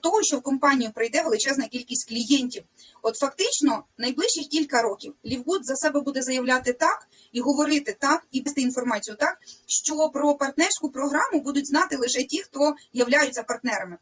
того, що в компанію прийде величезна кількість клієнтів. От фактично, найближчих кілька років Лівгуд за себе буде заявляти так і говорити так, і вести інформацію так, що про партнерську програму будуть знати лише ті, хто являються партнерами.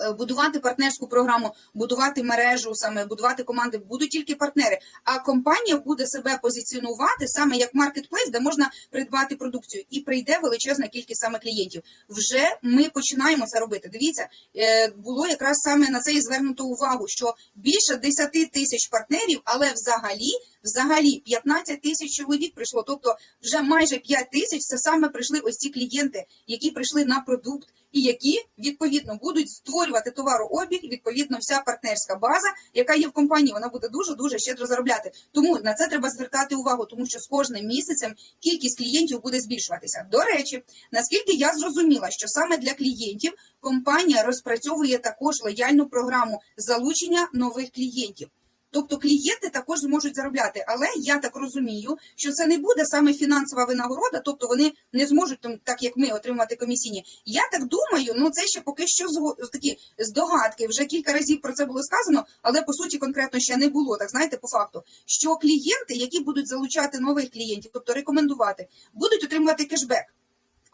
Е, Будувати партнерську програму, будувати мережу, саме будувати команди будуть тільки партнери. А компанія буде себе позиціонувати саме як маркетплейс, де можна придбати продукцію, і прийде величезна кількість саме клієнтів. Вже ми починаємо це робити. Дивіться, е, було якраз саме на це і звернуто увагу, що більше 10 тисяч партнерів, але взагалі. Взагалі 15 тисяч чоловік прийшло, тобто вже майже 5 тисяч це саме прийшли ось ці клієнти, які прийшли на продукт, і які відповідно будуть створювати товарообіг. Відповідно, вся партнерська база, яка є в компанії, вона буде дуже дуже щедро заробляти. Тому на це треба звертати увагу, тому що з кожним місяцем кількість клієнтів буде збільшуватися. До речі, наскільки я зрозуміла, що саме для клієнтів компанія розпрацьовує також лояльну програму залучення нових клієнтів. Тобто клієнти також зможуть заробляти, але я так розумію, що це не буде саме фінансова винагорода, тобто вони не зможуть там, так як ми, отримати комісійні. Я так думаю, ну це ще поки що такі здогадки. Вже кілька разів про це було сказано, але по суті конкретно ще не було. Так знаєте, по факту, що клієнти, які будуть залучати нових клієнтів, тобто рекомендувати, будуть отримувати кешбек.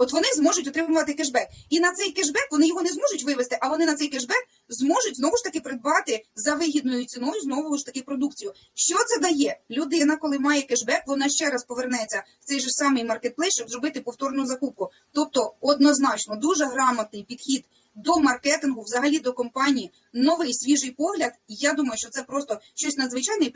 От вони зможуть отримувати кешбек, і на цей кешбек вони його не зможуть вивести, а вони на цей кешбек зможуть знову ж таки придбати за вигідною ціною знову ж таки продукцію. Що це дає? Людина, коли має кешбек, вона ще раз повернеться в цей же самий маркетплейс, щоб зробити повторну закупку. Тобто, однозначно, дуже грамотний підхід до маркетингу, взагалі до компанії, новий свіжий погляд. І я думаю, що це просто щось надзвичайне.